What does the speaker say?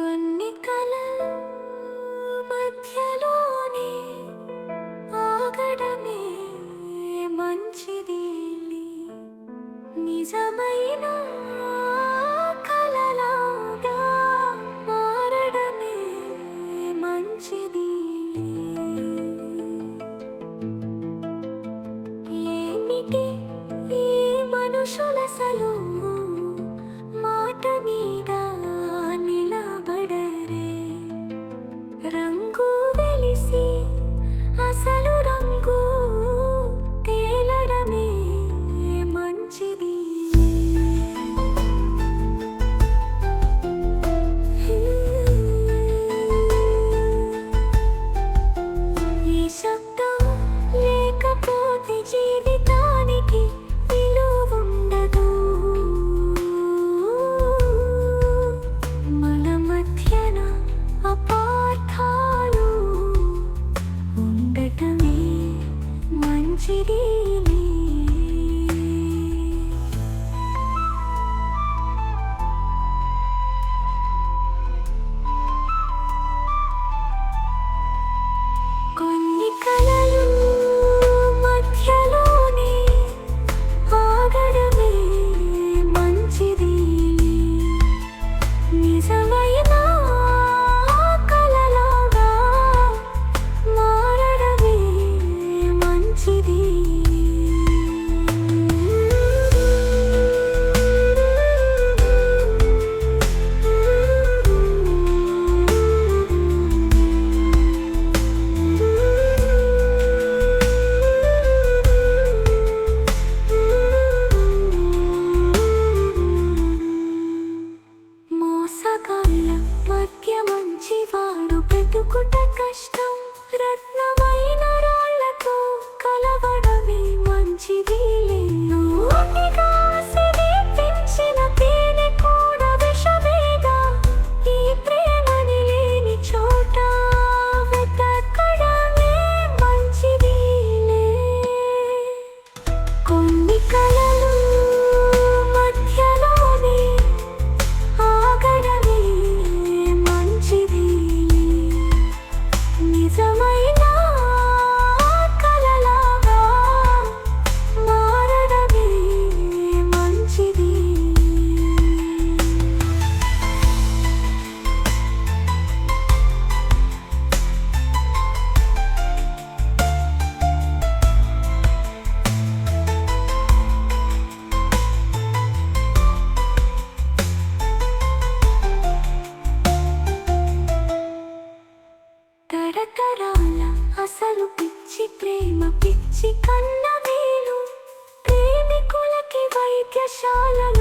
కొన్ని కల మధ్యలో ചിരി ముకుట కష్టం ప్రేమ పిచ్చి కన్న వేలు ప్రేమికులకి వైద్యశాలలో